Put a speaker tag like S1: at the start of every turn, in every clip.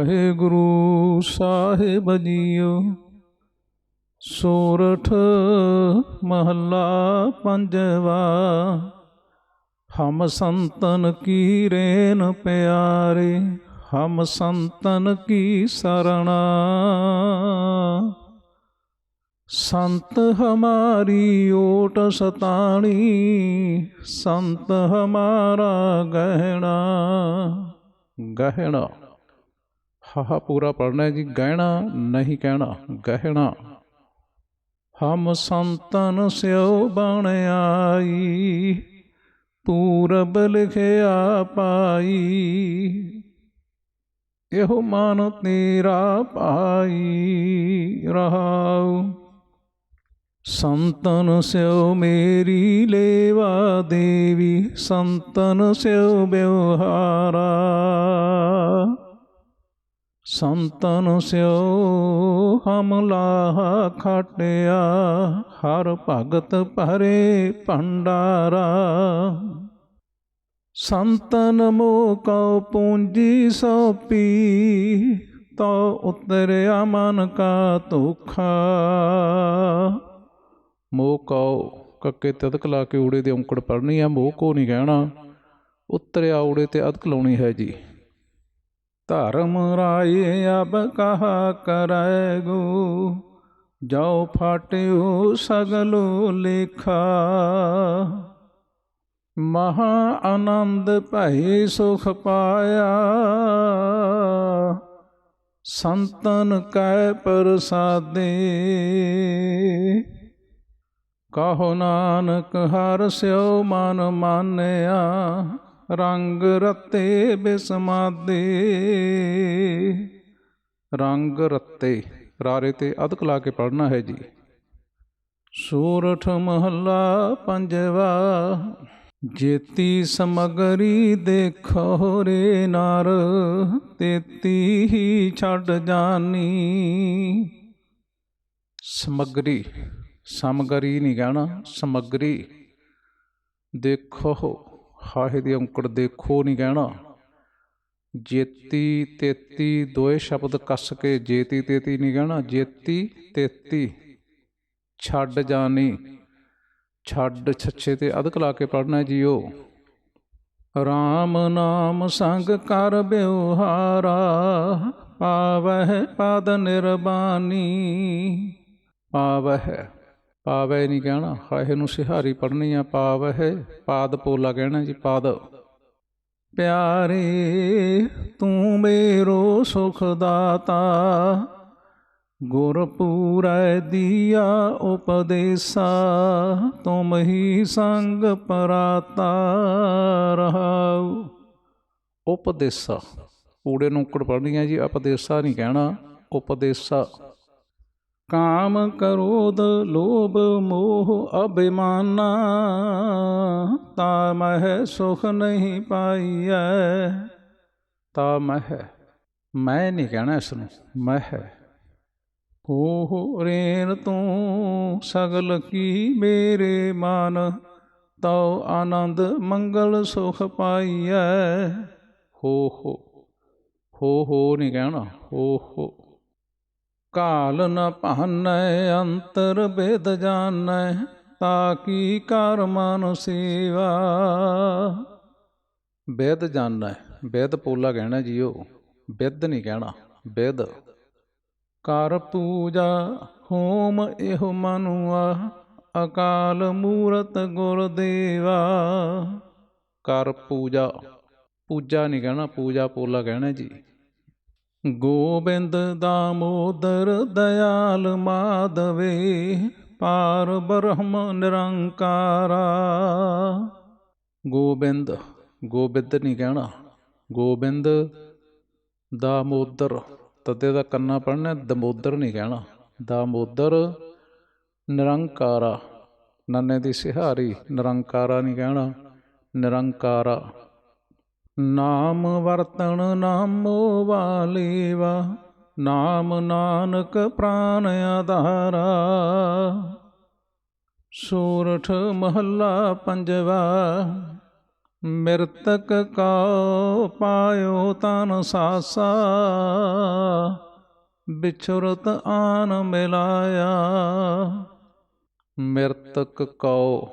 S1: ਵਾਹਿਗੁਰੂ ਸਾਹਿਬ JIO. ਸੋਰਠ ਮਹੱਲਾ ਪੰਜਵਾ, ਹਮ ਸੰਤਨ ਕੀ rain ਪਿਆਰੇ, ਹਮ ਸੰਤਨ ਕੀ ਸਰਣਾ। ਸੰਤ ਹਮਾਰੀ ਓਟ ਸਤਾਣੀ, ਸੰਤ ਹਮਾਰਾ ਗਹਿਣਾ। ਗਹਿਣਾ। ਹਾਹਾ ਪੂਰਾ ਪੜਨਾ ਹੈ ਜੀ ਗਹਿਣਾ ਨਹੀਂ ਕਹਿਣਾ, ਗਹਿਣਾ। ਹਮ ਸੰਤਨ ਸਿਓ ਬਣ ਆਈ, ਪੂਰਬ ਲਿਖਿਆ ਪਾਈ। ਇਹੋ ਮਨ ਤੇਰਾ ਪਾਈ ਰਹਾਉ। ਸੰਤਨ ਸਿਓ ਮੇਰੀ ਲੇਵਾ ਦੇਵੀ, ਸੰਤਨ ਸਿਓ ਬਿਵਹਾਰਾ। ਸੰਤਨ ਸਿਓ ਹਮ ਲਾਹਾ ਖਾਟਿਆ, ਹਰ ਭਗਤ ਭਰੇ ਭੰਡਾਰਾ। ਸੰਤਨ ਮੋ ਕਉ ਪੂੰਜੀ ਸੋਪੀ, ਤੋ ਉਤਰਿਆ ਮਨ ਕਾ ਧੋਖਾ। ਮੋਹ ਕਉ ਕੱਕੇ ਤੇ ਅਦਕ ਲਾ ਕੇ ਊੜੇ ਦੇ ਔਂਕੜ ਪੜਨੀ ਆ ਮੋਹ ਕੋ ਨਹੀਂ ਕਹਿਣਾ। ਉਤਰਿਆ ਊੜੇ ਤੇ ਅਦਕ ਲਾਉਣੀ ਹੈ ਜੀ। ਧਰਮ ਰਾਏ ਅਬ ਕਹਾ ਕਰੈਗੋ ਜਾਓ ਫਾਟਿਓ ਸਗਲੋ ਲੇਖਾ। ਮਹਾ ਆਨੰਦ ਭਏ ਸੁਖ ਪਾਇਆ। ਸੰਤਨ ਕੈ ਪ੍ਰਸਾਦੇ। ਕਹੋ ਨਾਨਕ ਹਰ ਸਿਓ ਮਨ ਮਾਨਿਆ। ਰੰਗ ਰਤੇ ਬਿਸਮਾਦੇ। ਰੰਗ ਰਤੇ, ਰਾਰੇ ਤੇ ਅਦਕ ਲਾ ਕੇ ਪੜਨਾ ਹੈ ਜੀ। ਸੂਰਠ ਮਹੱਲਾ ਪੰਜਵਾ, ਜੇਤੀ ਸਮਗਰੀ ਦੇਖੋ ਰੇ ਨਰ, ਤੇਤੀ ਹੀ ਛੱਡ ਜਾਨੀ। ਸਮਗਰੀ ਸਮਗਰੀ ਨਹੀਂ ਕਹਿਣਾ, ਸਮਗਰੀ ਦੇਖੋ। ਹਾਹੇ ਦੀ ਔਂਕੜ ਦੇਖੋ ਨਹੀਂ ਕਹਿਣਾ ਜੇਤੀ ਤੇਤੀ ਦੋਏ ਸ਼ਬਦ ਕੱਸ ਕੇ ਜੇਤੀ ਤੇਤੀ ਨਹੀਂ ਕਹਿਣਾ ਜੇਤੀ ਤੇਤੀ ਛੱਡ ਜਾਣੀ ਛੱਡ ਛੱਛੇ ਤੇ ਅਦਕ ਲਾ ਕੇ ਪੜਨਾ ਜੀਓ। RAM ਨਾਮ ਸੰਗ ਕਰ ਬਿਵਹਾਰਾ ਪਾਵਹਿ ਪਦ ਨਿਰਬਾਨੀ, ਪਾਵਹਿ ਪਾਵੈ ਨਹੀਂ ਕਹਿਣਾ, ਹਾਏ ਨੂੰ ਸਿਹਾਰੀ ਪੜਨੀ ਆ, ਪਾਵ ਹੈ, ਪਾਦ ਪੋਲਾ ਕਹਿਣਾ ਜੀ, ਪਾਦ। ਪਿਆਰੇ, ਤੂੰ ਮੇਰੋ ਸੁਖ ਦਾਤਾ ਗੁਰ ਪੂਰੈ ਦੀਆ ਉਪਦੇਸਾ, ਤੁਮ ਹੀ ਸੰਗ ਪਰਾਤਾ ਰਹਾਉ। ਉਪਦੇਸਾ ਊੜੇ ਨੂੰ ਉੱਕੜ ਪੜਨੀਆਂ ਜੀ ਉਪਦੇਸਾ ਨਹੀਂ ਕਹਿਣਾ, ਉਪਦੇਸਾ। ਕਾਮ ਕਰੋਧ ਲੋਭ ਮੋਹ ਅਭਿਮਾਨਾ ਤਾ ਮਹਿ ਸੁਖ ਨਹੀਂ ਪਾਈਐ। ਤਾ ਮਹਿ ਮੈਂ ਨਹੀਂ ਕਹਿਣਾ ਇਸ ਨੂੰ, ਮਹਿ। ਹੋ ਰੇਨ ਤੂੰ ਸਗਲ ਕੀ ਮੇਰੇ ਮਨ, ਤਉ ਆਨੰਦ ਮੰਗਲ ਸੁਖ ਪਾਈਐ। ਹੋ ਹੋ ਹੋ ਹੋ ਨਹੀਂ ਕਹਿਣਾ, ਹੋ ਹੋ। ਕਾਲ ਨ ਭਾਨੈ, ਅੰਤਰ ਬੇਦ ਜਾਣੈ ਤਾਕੀ ਕਰ ਮਨ ਸੇਵਾ ਬੇਦ ਜਾਣੈ, ਬੇਦ ਪੋਲਾ ਕਹਿਣਾ ਜੀਓ, ਬਿੱਦ ਨਹੀਂ ਕਹਿਣਾ, ਬੇਦ। ਕਰ ਪੂਜਾ ਹੋਮ ਇਹੋ ਮਨੁਆ, ਅਕਾਲ ਮੂਰਤ ਗੁਰ ਦੇਵਾ। ਕਰ ਪੂਜਾ ਪੂਜਾ ਨਹੀਂ ਕਹਿਣਾ, ਪੂਜਾ ਪੋਲਾ ਕਹਿਣਾ ਜੀ। ਗੋਬਿੰਦ ਦਾਮੋਦਰ ਦਇਆਲ ਮਾਧਵੇ, ਪਾਰ ਬ੍ਰਹਮ ਨਿਰੰਕਾਰਾ। ਗੋਬਿੰਦ ਗੋਬਿੰਦ ਨਹੀਂ ਕਹਿਣਾ। ਗੋਬਿੰਦ ਦਾਮੋਦਰ ਤਦੇ ਦਾ ਕੰਨਾ ਪੜਨਾ ਦਮੋਦਰ ਨਹੀਂ ਕਹਿਣਾ। ਦਾਮੋਦਰ ਨਿਰੰਕਾਰਾ। ਨੰਨੇ ਦੀ ਸਿਹਾਰੀ, ਨਿਰੰਕਾਰਾ ਨਹੀਂ ਕਹਿਣਾ। ਨਿਰੰਕਾਰਾ। ਨਾਮ ਵਰਤਣ ਨਾਮੋ ਵਾਲੇਵਾ, ਨਾਮ ਨਾਨਕ ਪ੍ਰਾਨ ਆਧਾਰਾ। ਸੂਰਠ ਮਹੱਲਾ ਪੰਜਵਾ, ਮਿਰਤਕ ਕਉ ਪਾਇਓ ਤਨ ਸਾਸਾ। ਵਿਛੁਰਤ ਆਨ ਮਿਲਾਇਆ, ਮਿਰਤਕ ਕਉ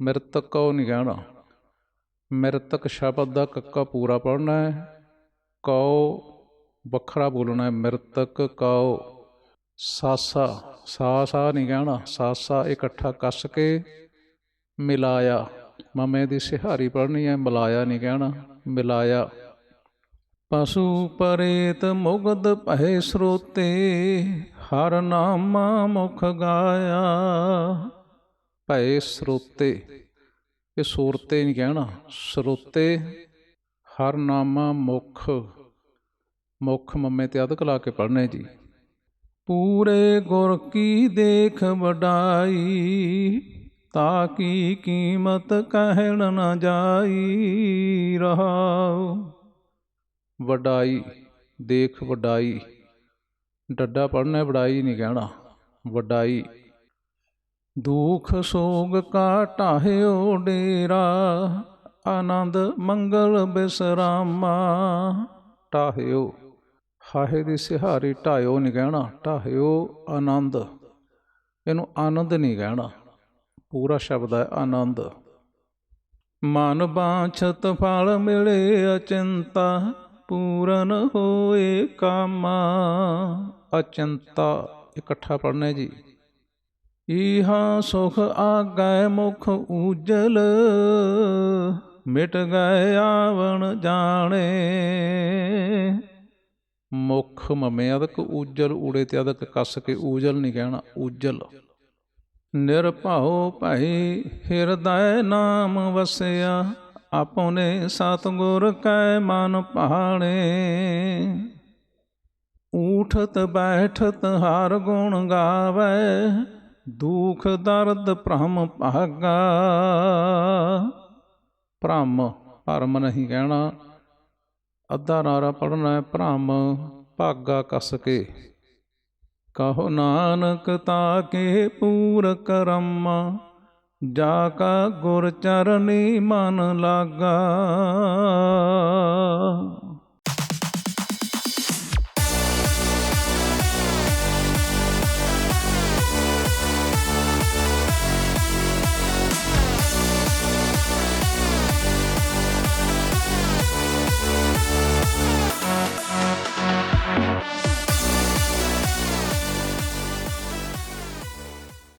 S1: ਮਿਰਤਕ ਕਉ ਨਹੀਂ ਕਹਿਣਾ। ਮ੍ਰਿਤਕ ਸ਼ਬਦ ਦਾ ਕੱਕਾ ਪੂਰਾ ਪੜਨਾ ਹੈ। ਕਉ ਵੱਖਰਾ ਬੋਲਣਾ ਹੈ। ਮਿਰਤਕ ਕਉ ਸਾਸਾ ਸਾ ਨਹੀਂ ਕਹਿਣਾ, ਸਾਸਾ ਇਕੱਠਾ ਕੱਸ ਕੇ ਮਿਲਾਇਆ। ਮਮੇ ਦੀ ਸਿਹਾਰੀ ਪੜਨੀ ਹੈ, ਮਿਲਾਇਆ ਨਹੀਂ ਕਹਿਣਾ, ਮਿਲਾਇਆ। ਪਸ਼ੂ ਪਰੇਤ ਮੁਗਦ ਭੈ ਸਰੋਤੇ, ਹਰ ਨਾਮਾ ਮੁਖ ਗਾਇਆ। ਭੈ ਸਰੋਤੇ। ਇਹ ਸੂਰਤੇ ਨਹੀਂ ਕਹਿਣਾ। ਸਰੋਤੇ, ਹਰ ਨਾਮਾ ਮੁਖ ਮੁਖ ਮੰਮੇ ਤੇ ਅਧਕ ਲਾ ਕੇ ਪੜਨੇ ਜੀ। ਪੂਰੇ ਗੁਰ ਕੀ ਦੇਖ ਵਡਾਈ, ਤਾ ਕੀ ਕੀਮਤ ਕਹਿਣ ਨਾ ਜਾਈ ਰਹਾਉ। ਵਡਾਈ, ਦੇਖ ਵਡਾਈ, ਡੱਡਾ ਪੜਨਾ ਵਡਾਈ ਨਹੀਂ ਕਹਿਣਾ। ਵਡਾਈ ਦੁਖ ਸੋਗ ਕਾ ਢਾਹਿਓ ਡੇਰਾ, ਆਨੰਦ ਮੰਗਲ ਬਿਸਰਾਮਾ। ਢਾਹਿਓ ਹਾਹੇ ਦੀ ਸਿਹਾਰੀ ਢਾਇਓ ਨਹੀਂ ਕਹਿਣਾ, ਢਾਹਿਓ ਆਨੰਦ। ਇਹਨੂੰ ਆਨੰਦ ਨਹੀਂ ਕਹਿਣਾ, ਪੂਰਾ ਸ਼ਬਦ ਹੈ ਆਨੰਦ। ਮਨ ਬਾਛਤ ਫਲ ਮਿਲੇ ਅਚਿੰਤਾ, ਪੂਰਨ ਹੋਏ ਕਾਮਾ। ਅਚਿੰਤਾ, ਇਕੱਠਾ ਪੜਨਾ ਜੀ। ਇਹਾ ਸੁਖ ਆਗੈ ਮੁਖ ਉਜਲ ਮਿਟ ਗਏ ਆਵਣ ਜਾਣੇ। ਮੁਖ ਮਮੇ ਅਦਕ ਉਜਲ ਊੜੇ ਤੇ ਅਦਕ ਕੱਸ ਕੇ ਉਜਲ ਨਹੀਂ ਕਹਿਣਾ ਉਜਲ ਨਿਰਭਉ ਭਈ ਹਿਰਦੈ ਨਾਮ ਵਸਿਆ, ਆਪਨੇ ਸਤਗੁਰ ਕੈ ਮਨ ਭਾਣੇ। ਊਠਤ ਬੈਠਤ ਹਰ ਗੁਣ ਗਾਵੇ ਦੁਖ ਦਰਦ ਭ੍ਰਮ ਭਾਗਾ। ਭ੍ਰਮ, ਭਰਮ ਨਹੀਂ ਕਹਿਣਾ। ਅੱਧਾ ਨਾਰਾ ਪੜਨਾ ਹੈ, ਭ੍ਰਮ ਭਾਗਾ ਕਸ ਕੇ। ਕਹੋ ਨਾਨਕ ਤਾ ਕੇ ਪੂਰ ਕਰਮ ਜਾ ਕਾ ਗੁਰ ਚਰਨੀ ਮਨ ਲਾਗਾ।